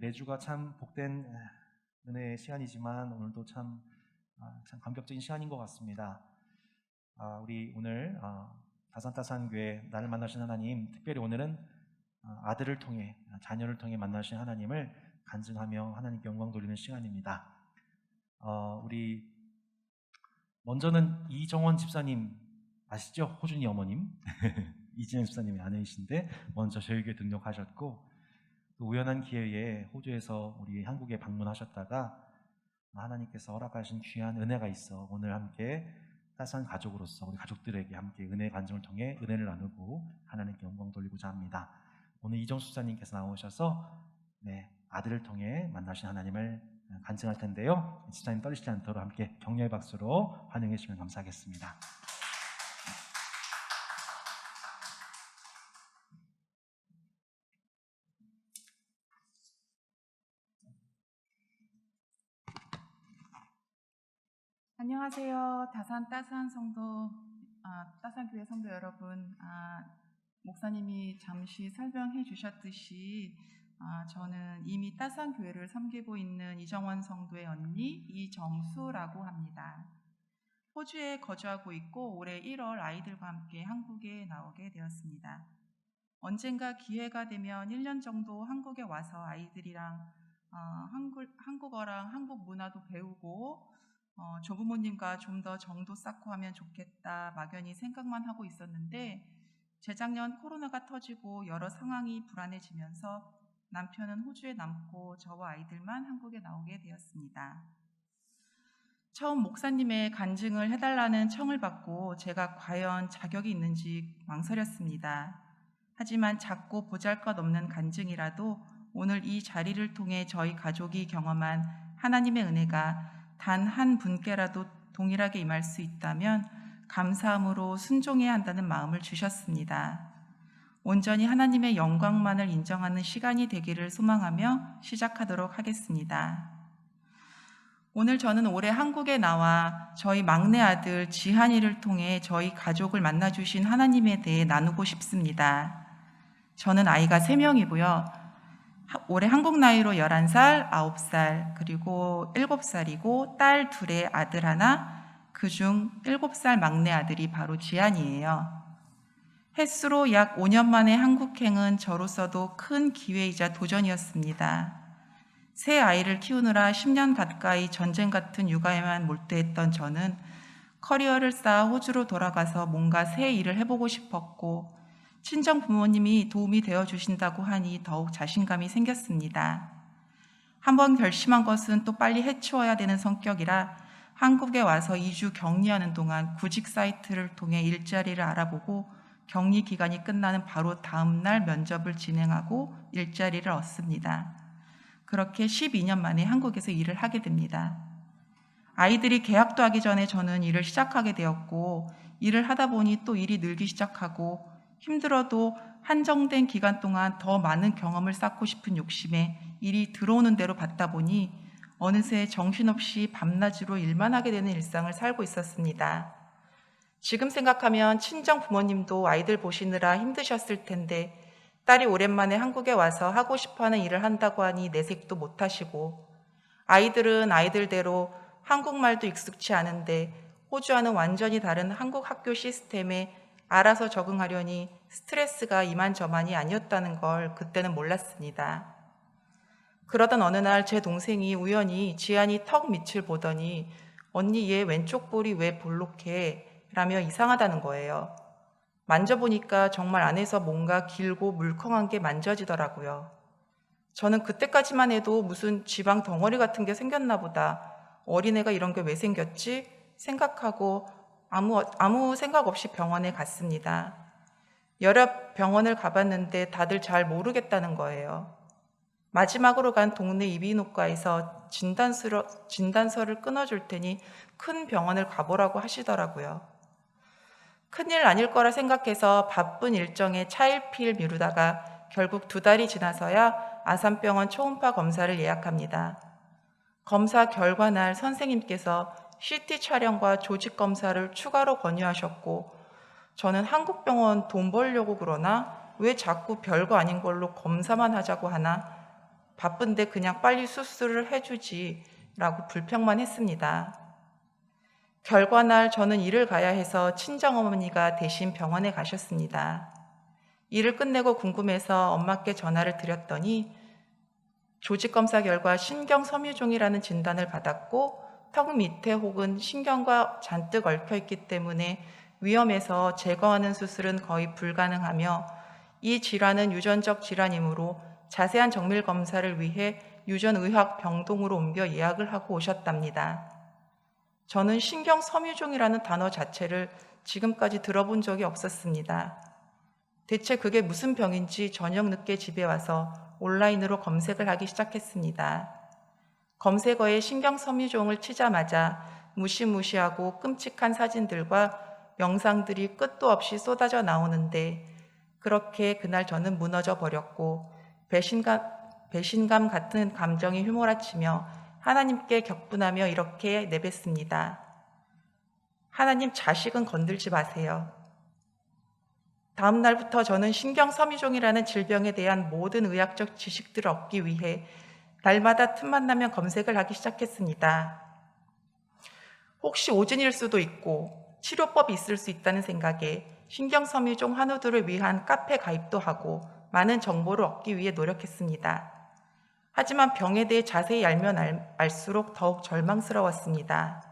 매주가 참 복된 은혜의 시간이지만 오늘도 참, 아, 참 감격적인 시간인 것 같습니다. 아, 우리 오늘 아, 다산다산교회 나를 만나신 하나님, 특별히 오늘은 아, 아들을 통해 아, 자녀를 통해 만나신 하나님을 간증하며 하나님께 영광 돌리는 시간입니다. 어, 우리 먼저는 이정원 집사님 아시죠? 호준이 어머님 이진영 집사님의 아내이신데 먼저 저희 교회 등록하셨고 또 우연한 기회에 호주에서 우리 한국에 방문하셨다가 하나님께서 허락하신 귀한 은혜가 있어 오늘 함께 따스한 가족으로서 우리 가족들에게 함께 은혜 간증을 통해 은혜를 나누고 하나님께 영광 돌리고자 합니다. 오늘 이정수 집사님께서 나오셔서 네, 아들을 통해 만나신 하나님을 간증할 텐데요. 집사님 떨리시지 않도록 함께 격려의 박수로 환영해 주시면 감사하겠습니다. 안녕하세요. 다산 따스한 성도, 아, 따스한 교회 성도 여러분. 아, 목사님이 잠시 설명해 주셨듯이 아, 저는 이미 따스한 교회를 섬기고 있는 이정원 성도의 언니 이정수라고 합니다. 호주에 거주하고 있고 올해 1월 아이들과 함께 한국에 나오게 되었습니다. 언젠가 기회가 되면 1년 정도 한국에 와서 아이들이랑 어, 한국, 한국어랑 한국 문화도 배우고 어, 조부모님과 좀 더 정도 쌓고 하면 좋겠다 막연히 생각만 하고 있었는데 재작년 코로나가 터지고 여러 상황이 불안해지면서 남편은 호주에 남고 저와 아이들만 한국에 나오게 되었습니다. 처음 목사님의 간증을 해달라는 청을 받고 제가 과연 자격이 있는지 망설였습니다. 하지만 작고 보잘 것 없는 간증이라도 오늘 이 자리를 통해 저희 가족이 경험한 하나님의 은혜가 단 한 분께라도 동일하게 임할 수 있다면 감사함으로 순종해야 한다는 마음을 주셨습니다. 온전히 하나님의 영광만을 인정하는 시간이 되기를 소망하며 시작하도록 하겠습니다. 오늘 저는 올해 한국에 나와 저희 막내 아들 지한이를 통해 저희 가족을 만나주신 하나님에 대해 나누고 싶습니다. 저는 아이가 3명이고요. 올해 한국 나이로 11살, 9살, 그리고 7살이고 딸 둘의 아들 하나, 그중 7살 막내 아들이 바로 지안이에요. 횟수로 약 5년 만에 한국행은 저로서도 큰 기회이자 도전이었습니다. 새 아이를 키우느라 10년 가까이 전쟁 같은 육아에만 몰두했던 저는 커리어를 쌓아 호주로 돌아가서 뭔가 새 일을 해보고 싶었고 친정 부모님이 도움이 되어 주신다고 하니 더욱 자신감이 생겼습니다. 한번 결심한 것은 또 빨리 해치워야 되는 성격이라 한국에 와서 2주 격리하는 동안 구직 사이트를 통해 일자리를 알아보고 격리 기간이 끝나는 바로 다음 날 면접을 진행하고 일자리를 얻습니다. 그렇게 12년 만에 한국에서 일을 하게 됩니다. 아이들이 계약도 하기 전에 저는 일을 시작하게 되었고 일을 하다 보니 또 일이 늘기 시작하고 힘들어도 한정된 기간 동안 더 많은 경험을 쌓고 싶은 욕심에 일이 들어오는 대로 받다 보니 어느새 정신없이 밤낮으로 일만 하게 되는 일상을 살고 있었습니다. 지금 생각하면 친정 부모님도 아이들 보시느라 힘드셨을 텐데 딸이 오랜만에 한국에 와서 하고 싶어 하는 일을 한다고 하니 내색도 못 하시고 아이들은 아이들대로 한국말도 익숙치 않은데 호주와는 완전히 다른 한국 학교 시스템에 알아서 적응하려니 스트레스가 이만저만이 아니었다는 걸 그때는 몰랐습니다. 그러던 어느 날 제 동생이 우연히 지안이 턱 밑을 보더니 언니 얘 왼쪽 볼이 왜 볼록해? 라며 이상하다는 거예요. 만져보니까 정말 안에서 뭔가 길고 물컹한 게 만져지더라고요. 저는 그때까지만 해도 무슨 지방 덩어리 같은 게 생겼나 보다. 어린애가 이런 게 왜 생겼지? 생각하고 아무, 아무 생각 없이 병원에 갔습니다. 여러 병원을 가봤는데 다들 잘 모르겠다는 거예요. 마지막으로 간 동네 이비인후과에서 진단서를, 진단서를 끊어줄 테니 큰 병원을 가보라고 하시더라고요. 큰일 아닐 거라 생각해서 바쁜 일정에 차일피일 미루다가 결국 두 달이 지나서야 아산병원 초음파 검사를 예약합니다. 검사 결과 날 선생님께서 CT 촬영과 조직 검사를 추가로 권유하셨고 저는 한국병원 돈 벌려고 그러나 왜 자꾸 별거 아닌 걸로 검사만 하자고 하나 바쁜데 그냥 빨리 수술을 해주지 라고 불평만 했습니다. 결과날 저는 일을 가야 해서 친정어머니가 대신 병원에 가셨습니다. 일을 끝내고 궁금해서 엄마께 전화를 드렸더니 조직검사 결과 신경섬유종이라는 진단을 받았고 턱 밑에 혹은 신경과 잔뜩 얽혀 있기 때문에 위험해서 제거하는 수술은 거의 불가능하며 이 질환은 유전적 질환이므로 자세한 정밀 검사를 위해 유전의학 병동으로 옮겨 예약을 하고 오셨답니다. 저는 신경 섬유종이라는 단어 자체를 지금까지 들어본 적이 없었습니다. 대체 그게 무슨 병인지 저녁 늦게 집에 와서 온라인으로 검색을 하기 시작했습니다. 검색어에 신경 섬유종을 치자마자 무시무시하고 끔찍한 사진들과 영상들이 끝도 없이 쏟아져 나오는데 그렇게 그날 저는 무너져 버렸고 배신감, 배신감 같은 감정이 휘몰아치며 하나님께 격분하며 이렇게 내뱉습니다. 하나님 자식은 건들지 마세요. 다음 날부터 저는 신경섬유종이라는 질병에 대한 모든 의학적 지식들을 얻기 위해 날마다 틈만 나면 검색을 하기 시작했습니다. 혹시 오진일 수도 있고 치료법이 있을 수 있다는 생각에 신경섬유종 환우들을 위한 카페 가입도 하고 많은 정보를 얻기 위해 노력했습니다. 하지만 병에 대해 자세히 알면 알, 알수록 더욱 절망스러웠습니다.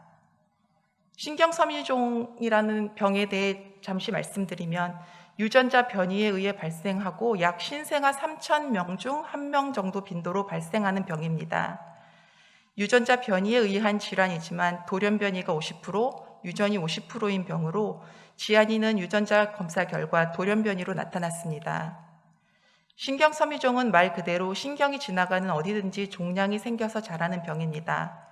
신경섬유종이라는 병에 대해 잠시 말씀드리면 유전자 변이에 의해 발생하고 약 신생아 3천 명중한명 정도 빈도로 발생하는 병입니다. 유전자 변이에 의한 질환이지만 돌연 변이가 50%, 유전이 50%인 병으로 지안이는 유전자 검사 결과 돌연 변이로 나타났습니다. 신경섬유종은 말 그대로 신경이 지나가는 어디든지 종양이 생겨서 자라는 병입니다.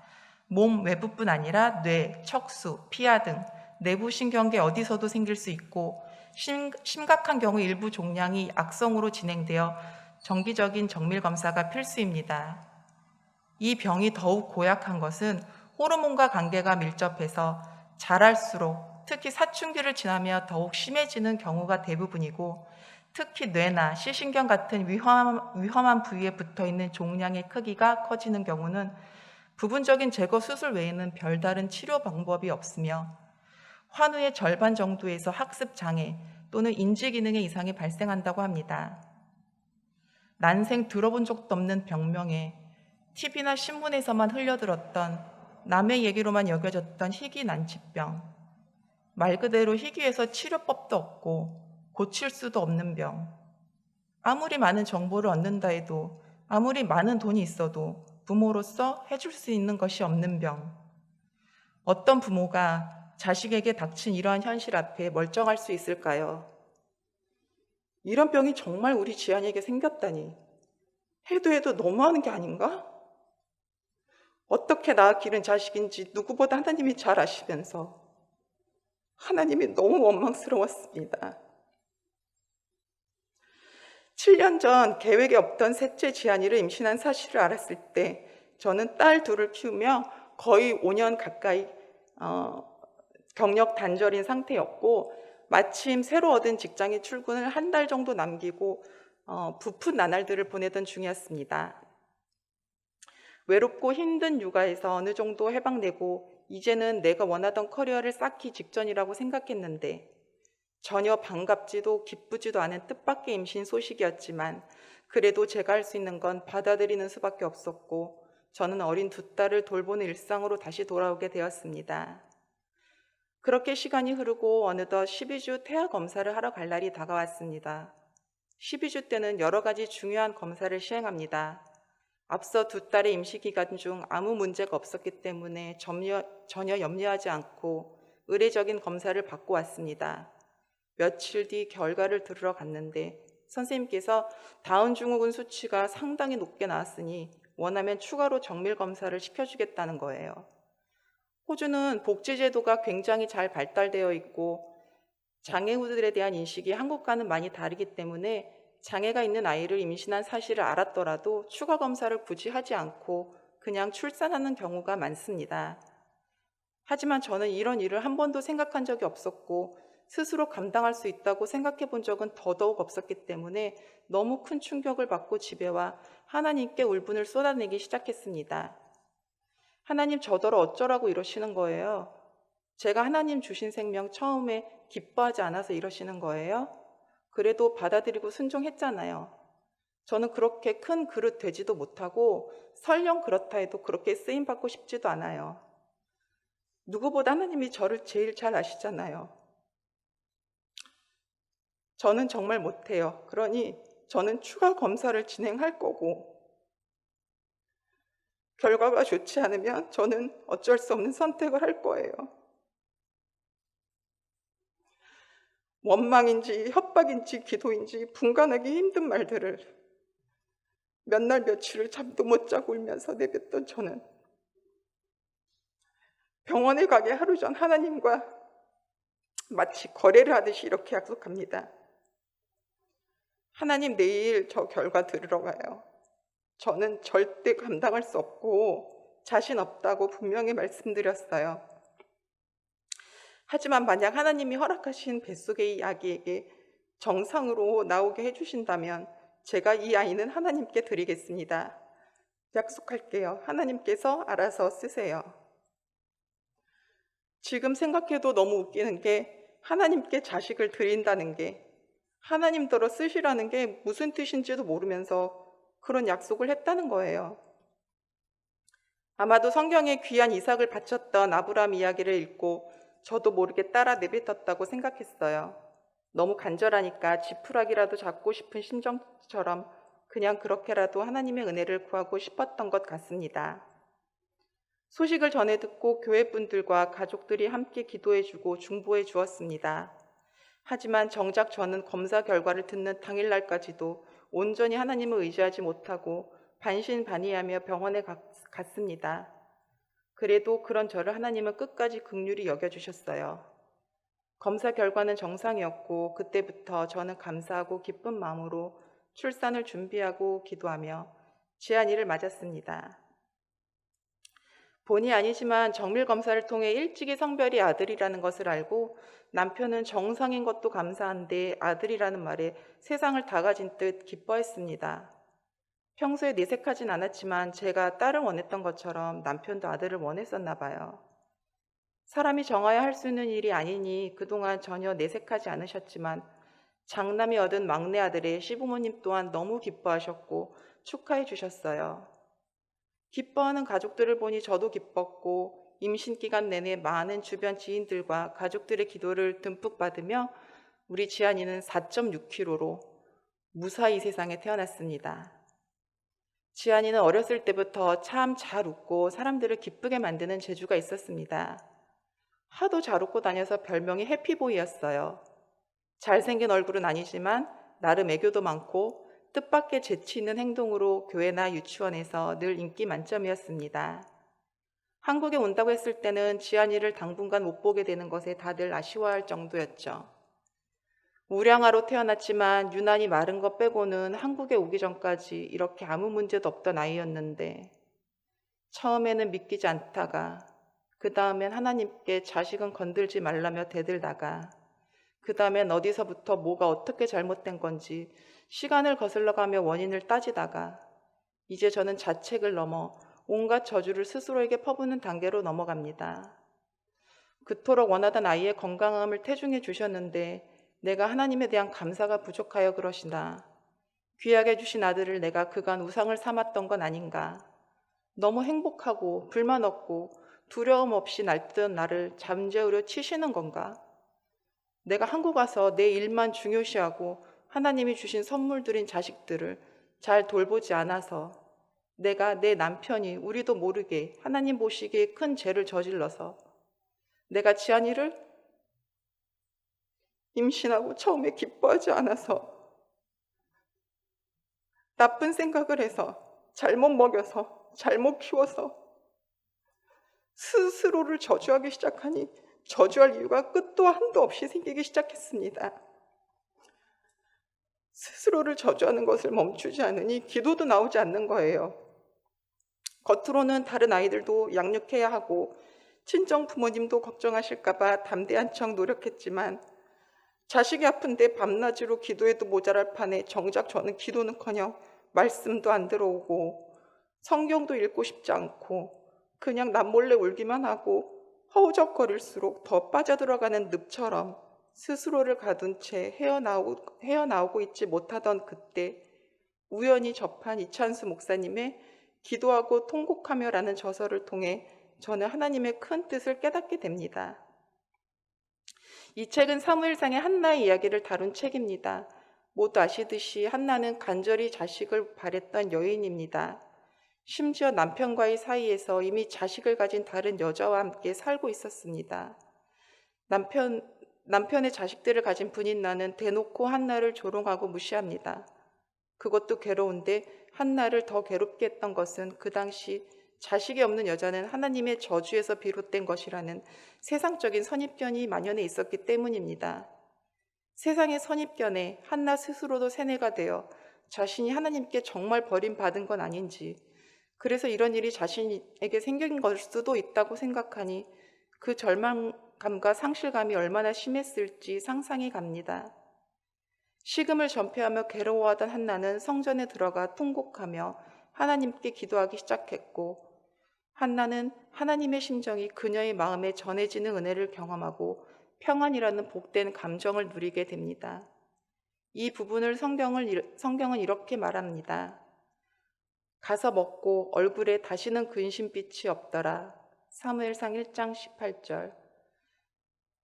몸 외부뿐 아니라 뇌, 척수, 피하 등 내부 신경계 어디서도 생길 수 있고 심, 심각한 경우 일부 종양이 악성으로 진행되어 정기적인 정밀 검사가 필수입니다. 이 병이 더욱 고약한 것은 호르몬과 관계가 밀접해서 자랄수록 특히 사춘기를 지나며 더욱 심해지는 경우가 대부분이고 특히 뇌나 시신경 같은 위험한, 위험한 부위에 붙어 있는 종양의 크기가 커지는 경우는 부분적인 제거 수술 외에는 별다른 치료 방법이 없으며 환우의 절반 정도에서 학습 장애 또는 인지 기능의 이상이 발생한다고 합니다. 난생 들어본 적도 없는 병명에 TV나 신문에서만 흘려들었던 남의 얘기로만 여겨졌던 희귀 난치병. 말 그대로 희귀해서 치료법도 없고 고칠 수도 없는 병. 아무리 많은 정보를 얻는다 해도 아무리 많은 돈이 있어도 부모로서 해줄 수 있는 것이 없는 병. 어떤 부모가 자식에게 닥친 이러한 현실 앞에 멀쩡할 수 있을까요? 이런 병이 정말 우리 지안에게 생겼다니. 해도 해도 너무하는 게 아닌가? 어떻게 낳아 기른 자식인지 누구보다 하나님이 잘 아시면서 하나님이 너무 원망스러웠습니다. 7년 전 계획에 없던 셋째 지안이를 임신한 사실을 알았을 때 저는 딸 둘을 키우며 거의 5년 가까이 어, 경력 단절인 상태였고 마침 새로 얻은 직장에 출근을 한 달 정도 남기고 어, 부푼 나날들을 보내던 중이었습니다. 외롭고 힘든 육아에서 어느 정도 해방되고 이제는 내가 원하던 커리어를 쌓기 직전이라고 생각했는데 전혀 반갑지도 기쁘지도 않은 뜻밖의 임신 소식이었지만 그래도 제가 할 수 있는 건 받아들이는 수밖에 없었고 저는 어린 두 딸을 돌보는 일상으로 다시 돌아오게 되었습니다. 그렇게 시간이 흐르고 어느덧 12주 태아 검사를 하러 갈 날이 다가왔습니다. 12주 때는 여러 가지 중요한 검사를 시행합니다. 앞서 두 딸의 임시 기간 중 아무 문제가 없었기 때문에 전혀, 전혀 염려하지 않고 의례적인 검사를 받고 왔습니다. 며칠 뒤 결과를 들으러 갔는데 선생님께서 다운 증후군 수치가 상당히 높게 나왔으니 원하면 추가로 정밀 검사를 시켜주겠다는 거예요. 호주는 복지제도가 굉장히 잘 발달되어 있고 장애우들에 대한 인식이 한국과는 많이 다르기 때문에 장애가 있는 아이를 임신한 사실을 알았더라도 추가 검사를 굳이 하지 않고 그냥 출산하는 경우가 많습니다. 하지만 저는 이런 일을 한 번도 생각한 적이 없었고 스스로 감당할 수 있다고 생각해 본 적은 더더욱 없었기 때문에 너무 큰 충격을 받고 집에 와 하나님께 울분을 쏟아내기 시작했습니다. 하나님 저더러 어쩌라고 이러시는 거예요? 제가 하나님 주신 생명 처음에 기뻐하지 않아서 이러시는 거예요? 그래도 받아들이고 순종했잖아요. 저는 그렇게 큰 그릇 되지도 못하고 설령 그렇다 해도 그렇게 쓰임 받고 싶지도 않아요. 누구보다 하나님이 저를 제일 잘 아시잖아요. 저는 정말 못해요. 그러니 저는 추가 검사를 진행할 거고, 결과가 좋지 않으면 저는 어쩔 수 없는 선택을 할 거예요. 원망인지 협박인지 기도인지 분간하기 힘든 말들을 몇 날 며칠을 잠도 못 자고 울면서 내뱉던 저는 병원에 가기 하루 전 하나님과 마치 거래를 하듯이 이렇게 약속합니다. 하나님 내일 저 결과 들으러 가요. 저는 절대 감당할 수 없고 자신 없다고 분명히 말씀드렸어요. 하지만 만약 하나님이 허락하신 뱃속의 이 아기에게 정상으로 나오게 해주신다면 제가 이 아이는 하나님께 드리겠습니다. 약속할게요. 하나님께서 알아서 쓰세요. 지금 생각해도 너무 웃기는 게 하나님께 자식을 드린다는 게 하나님더러 쓰시라는 게 무슨 뜻인지도 모르면서 그런 약속을 했다는 거예요. 아마도 성경에 귀한 이삭을 바쳤던 아브라함 이야기를 읽고 저도 모르게 따라 내뱉었다고 생각했어요. 너무 간절하니까 지푸라기라도 잡고 싶은 심정처럼 그냥 그렇게라도 하나님의 은혜를 구하고 싶었던 것 같습니다. 소식을 전해 듣고 교회 분들과 가족들이 함께 기도해 주고 중보해 주었습니다. 하지만 정작 저는 검사 결과를 듣는 당일날까지도 온전히 하나님을 의지하지 못하고 반신반의하며 병원에 갔습니다. 그래도 그런 저를 하나님은 끝까지 극률이 여겨주셨어요. 검사 결과는 정상이었고 그때부터 저는 감사하고 기쁜 마음으로 출산을 준비하고 기도하며 지안이를 맞았습니다. 본의 아니지만 정밀 검사를 통해 일찍이 성별이 아들이라는 것을 알고 남편은 정상인 것도 감사한데 아들이라는 말에 세상을 다 가진 듯 기뻐했습니다. 평소에 내색하진 않았지만 제가 딸을 원했던 것처럼 남편도 아들을 원했었나 봐요. 사람이 정하여 할 수 있는 일이 아니니 그동안 전혀 내색하지 않으셨지만 장남이 얻은 막내 아들의 시부모님 또한 너무 기뻐하셨고 축하해 주셨어요. 기뻐하는 가족들을 보니 저도 기뻤고 임신 기간 내내 많은 주변 지인들과 가족들의 기도를 듬뿍 받으며 우리 지안이는 4.6kg로 무사히 세상에 태어났습니다. 지안이는 어렸을 때부터 참 잘 웃고 사람들을 기쁘게 만드는 재주가 있었습니다. 하도 잘 웃고 다녀서 별명이 해피보이였어요. 잘생긴 얼굴은 아니지만 나름 애교도 많고 뜻밖의 재치 있는 행동으로 교회나 유치원에서 늘 인기 만점이었습니다. 한국에 온다고 했을 때는 지안이를 당분간 못 보게 되는 것에 다들 아쉬워할 정도였죠. 우량아로 태어났지만 유난히 마른 것 빼고는 한국에 오기 전까지 이렇게 아무 문제도 없던 아이였는데 처음에는 믿기지 않다가 그 다음엔 하나님께 자식은 건들지 말라며 대들다가 그 다음엔 어디서부터 뭐가 어떻게 잘못된 건지 시간을 거슬러 가며 원인을 따지다가 이제 저는 자책을 넘어 온갖 저주를 스스로에게 퍼부는 단계로 넘어갑니다. 그토록 원하던 아이의 건강함을 태중해 주셨는데 내가 하나님에 대한 감사가 부족하여 그러시나 귀하게 주신 아들을 내가 그간 우상을 삼았던 건 아닌가 너무 행복하고 불만 없고 두려움 없이 날뛰던 나를 잠재우려 치시는 건가 내가 한국 와서 내 일만 중요시하고 하나님이 주신 선물들인 자식들을 잘 돌보지 않아서 내가 내 남편이 우리도 모르게 하나님 보시기에 큰 죄를 저질러서 내가 지안이를 임신하고 처음에 기뻐하지 않아서 나쁜 생각을 해서 잘못 먹여서 잘못 키워서 스스로를 저주하기 시작하니 저주할 이유가 끝도 한도 없이 생기기 시작했습니다. 스스로를 저주하는 것을 멈추지 않으니 기도도 나오지 않는 거예요. 겉으로는 다른 아이들도 양육해야 하고 친정 부모님도 걱정하실까봐 담대한 척 노력했지만 자식이 아픈데 밤낮으로 기도해도 모자랄 판에 정작 저는 기도는커녕 말씀도 안 들어오고 성경도 읽고 싶지 않고 그냥 남몰래 울기만 하고 허우적거릴수록 더 빠져들어가는 늪처럼 스스로를 가둔 채 헤어나오고, 헤어나오고 있지 못하던 그때 우연히 접한 이찬수 목사님의 기도하고 통곡하며라는 저서를 통해 저는 하나님의 큰 뜻을 깨닫게 됩니다. 이 책은 사무엘상의 한나의 이야기를 다룬 책입니다. 모두 아시듯이 한나는 간절히 자식을 바랬던 여인입니다. 심지어 남편과의 사이에서 이미 자식을 가진 다른 여자와 함께 살고 있었습니다. 남편, 남편의 자식들을 가진 분인 나는 대놓고 한나를 조롱하고 무시합니다. 그것도 괴로운데 한나를 더 괴롭게 했던 것은 그 당시 자식이 없는 여자는 하나님의 저주에서 비롯된 것이라는 세상적인 선입견이 만연해 있었기 때문입니다. 세상의 선입견에 한나 스스로도 세뇌가 되어 자신이 하나님께 정말 버림받은 건 아닌지, 그래서 이런 일이 자신에게 생긴 걸 수도 있다고 생각하니 그 절망 감과 상실감이 얼마나 심했을지 상상이 갑니다. 식음을 전폐하며 괴로워하던 한나는 성전에 들어가 통곡하며 하나님께 기도하기 시작했고, 한나는 하나님의 심정이 그녀의 마음에 전해지는 은혜를 경험하고 평안이라는 복된 감정을 누리게 됩니다. 이 부분을 성경을, 성경은 이렇게 말합니다. 가서 먹고 얼굴에 다시는 근심빛이 없더라. 사무엘상 1장 18절.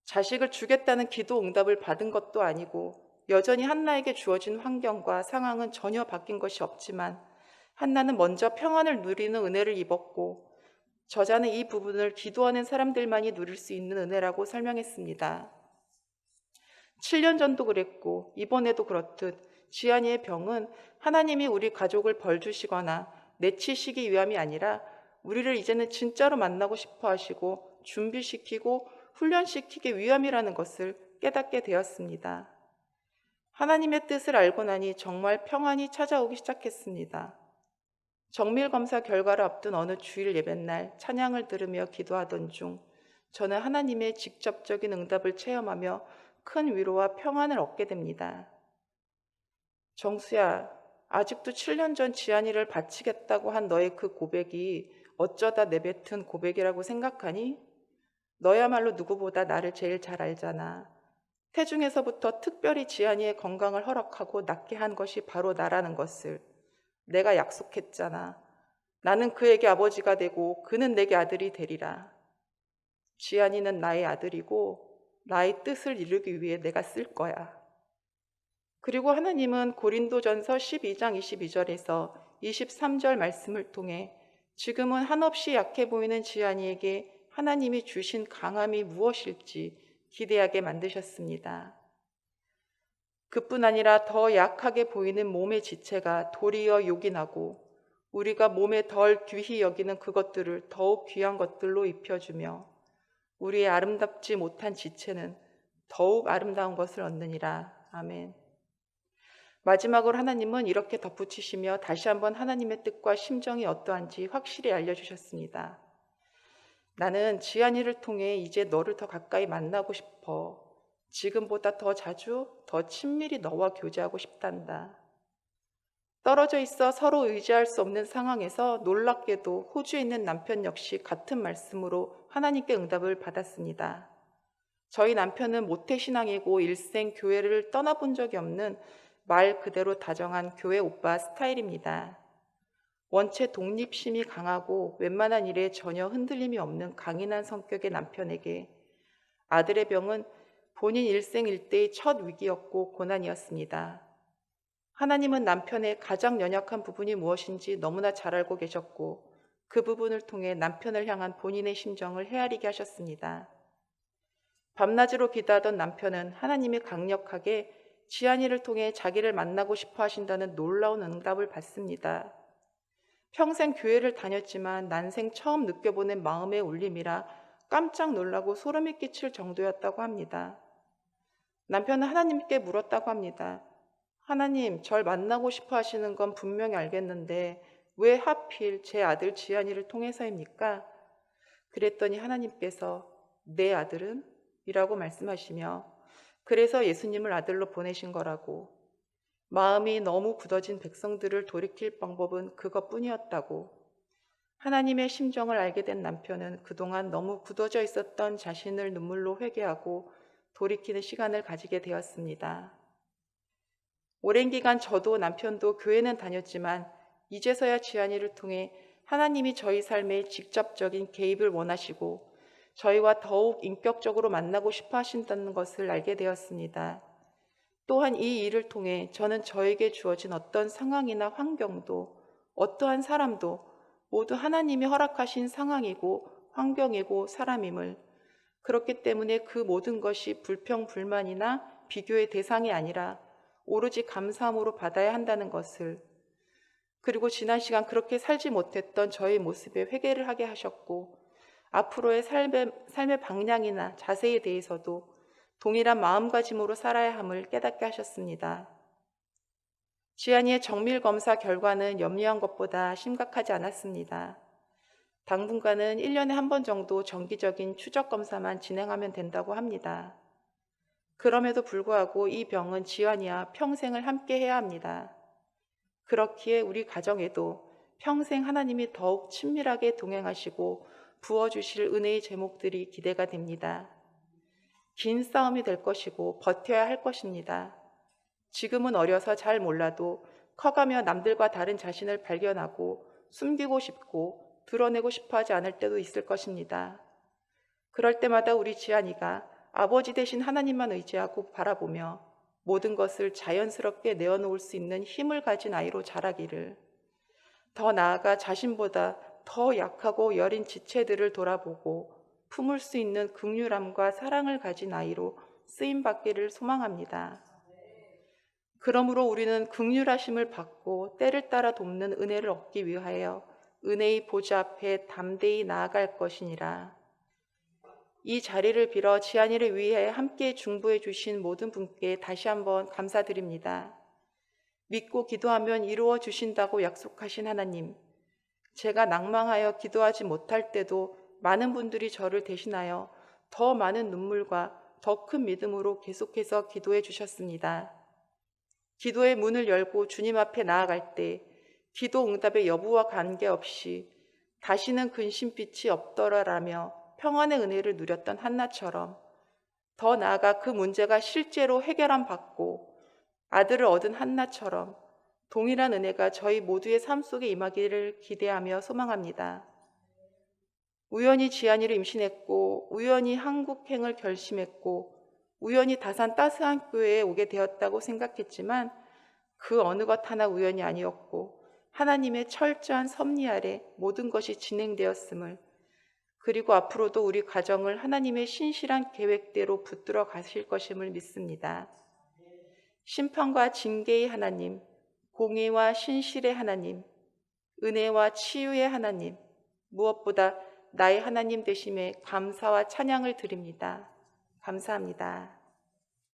자식을 주겠다는 기도 응답을 받은 것도 아니고 여전히 한나에게 주어진 환경과 상황은 전혀 바뀐 것이 없지만 한나는 먼저 평안을 누리는 은혜를 입었고 저자는 이 부분을 기도하는 사람들만이 누릴 수 있는 은혜라고 설명했습니다. 7년 전도 그랬고 이번에도 그렇듯 지안이의 병은 하나님이 우리 가족을 벌 주시거나 내치시기 위함이 아니라 우리를 이제는 진짜로 만나고 싶어 하시고 준비시키고 훈련시키기 위함이라는 것을 깨닫게 되었습니다. 하나님의 뜻을 알고 나니 정말 평안이 찾아오기 시작했습니다. 정밀 검사 결과를 앞둔 어느 주일 예배날 찬양을 들으며 기도하던 중 저는 하나님의 직접적인 응답을 체험하며 큰 위로와 평안을 얻게 됩니다. 정수야, 아직도 7년 전 지안이를 바치겠다고 한 너의 그 고백이 어쩌다 내뱉은 고백이라고 생각하니? 너야말로 누구보다 나를 제일 잘 알잖아. 태중에서부터 특별히 지안이의 건강을 허락하고 낫게 한 것이 바로 나라는 것을 내가 약속했잖아. 나는 그에게 아버지가 되고 그는 내게 아들이 되리라. 지안이는 나의 아들이고 나의 뜻을 이루기 위해 내가 쓸 거야. 그리고 하나님은 고린도전서 12장 22절에서 23절 말씀을 통해 지금은 한없이 약해 보이는 지안이에게 하나님이 주신 강함이 무엇일지 기대하게 만드셨습니다. 그뿐 아니라 더 약하게 보이는 몸의 지체가 도리어 요긴하고 우리가 몸에 덜 귀히 여기는 그것들을 더욱 귀한 것들로 입혀주며 우리의 아름답지 못한 지체는 더욱 아름다운 것을 얻느니라. 아멘. 마지막으로 하나님은 이렇게 덧붙이시며 다시 한번 하나님의 뜻과 심정이 어떠한지 확실히 알려주셨습니다. 나는 지안이를 통해 이제 너를 더 가까이 만나고 싶어. 지금보다 더 자주, 더 친밀히 너와 교제하고 싶단다. 떨어져 있어 서로 의지할 수 없는 상황에서 놀랍게도 호주에 있는 남편 역시 같은 말씀으로 하나님께 응답을 받았습니다. 저희 남편은 모태신앙이고 일생 교회를 떠나본 적이 없는 말 그대로 다정한 교회 오빠 스타일입니다. 원체 독립심이 강하고 웬만한 일에 전혀 흔들림이 없는 강인한 성격의 남편에게 아들의 병은 본인 일생 일대의 첫 위기였고 고난이었습니다. 하나님은 남편의 가장 연약한 부분이 무엇인지 너무나 잘 알고 계셨고 그 부분을 통해 남편을 향한 본인의 심정을 헤아리게 하셨습니다. 밤낮으로 기도하던 남편은 하나님이 강력하게 지안이를 통해 자기를 만나고 싶어 하신다는 놀라운 응답을 받습니다. 평생 교회를 다녔지만 난생 처음 느껴보는 마음의 울림이라 깜짝 놀라고 소름이 끼칠 정도였다고 합니다. 남편은 하나님께 물었다고 합니다. 하나님, 절 만나고 싶어 하시는 건 분명히 알겠는데 왜 하필 제 아들 지안이를 통해서입니까? 그랬더니 하나님께서 내 아들은? 이라고 말씀하시며 그래서 예수님을 아들로 보내신 거라고. 마음이 너무 굳어진 백성들을 돌이킬 방법은 그것뿐이었다고. 하나님의 심정을 알게 된 남편은 그동안 너무 굳어져 있었던 자신을 눈물로 회개하고 돌이키는 시간을 가지게 되었습니다. 오랜 기간 저도 남편도 교회는 다녔지만 이제서야 지안이를 통해 하나님이 저희 삶에 직접적인 개입을 원하시고 저희와 더욱 인격적으로 만나고 싶어 하신다는 것을 알게 되었습니다. 또한 이 일을 통해 저는 저에게 주어진 어떤 상황이나 환경도 어떠한 사람도 모두 하나님이 허락하신 상황이고 환경이고 사람임을 그렇기 때문에 그 모든 것이 불평, 불만이나 비교의 대상이 아니라 오로지 감사함으로 받아야 한다는 것을 그리고 지난 시간 그렇게 살지 못했던 저의 모습에 회개를 하게 하셨고 앞으로의 삶의, 삶의 방향이나 자세에 대해서도 동일한 마음가짐으로 살아야 함을 깨닫게 하셨습니다. 지안이의 정밀 검사 결과는 염려한 것보다 심각하지 않았습니다. 당분간은 1년에 한 번 정도 정기적인 추적 검사만 진행하면 된다고 합니다. 그럼에도 불구하고 이 병은 지안이와 평생을 함께 해야 합니다. 그렇기에 우리 가정에도 평생 하나님이 더욱 친밀하게 동행하시고 부어주실 은혜의 제목들이 기대가 됩니다. 긴 싸움이 될 것이고 버텨야 할 것입니다. 지금은 어려서 잘 몰라도 커가며 남들과 다른 자신을 발견하고 숨기고 싶고 드러내고 싶어 하지 않을 때도 있을 것입니다. 그럴 때마다 우리 지안이가 아버지 대신 하나님만 의지하고 바라보며 모든 것을 자연스럽게 내어놓을 수 있는 힘을 가진 아이로 자라기를 더 나아가 자신보다 더 약하고 여린 지체들을 돌아보고 품을 수 있는 극률함과 사랑을 가진 아이로 쓰임 받기를 소망합니다. 그러므로 우리는 극률하심을 받고 때를 따라 돕는 은혜를 얻기 위하여 은혜의 보좌 앞에 담대히 나아갈 것이니라. 이 자리를 빌어 지안이를 위해 함께 중보해 주신 모든 분께 다시 한번 감사드립니다. 믿고 기도하면 이루어 주신다고 약속하신 하나님, 제가 낭망하여 기도하지 못할 때도 많은 분들이 저를 대신하여 더 많은 눈물과 더 큰 믿음으로 계속해서 기도해 주셨습니다. 기도의 문을 열고 주님 앞에 나아갈 때 기도 응답의 여부와 관계없이 다시는 근심빛이 없더라라며 평안의 은혜를 누렸던 한나처럼 더 나아가 그 문제가 실제로 해결함 받고 아들을 얻은 한나처럼 동일한 은혜가 저희 모두의 삶 속에 임하기를 기대하며 소망합니다. 우연히 지안이를 임신했고 우연히 한국행을 결심했고 우연히 다산 따스한 교회에 오게 되었다고 생각했지만 그 어느 것 하나 우연이 아니었고 하나님의 철저한 섭리 아래 모든 것이 진행되었음을 그리고 앞으로도 우리 가정을 하나님의 신실한 계획대로 붙들어 가실 것임을 믿습니다. 심판과 징계의 하나님, 공의와 신실의 하나님, 은혜와 치유의 하나님, 무엇보다 나의 하나님 되심에 감사와 찬양을 드립니다. 감사합니다.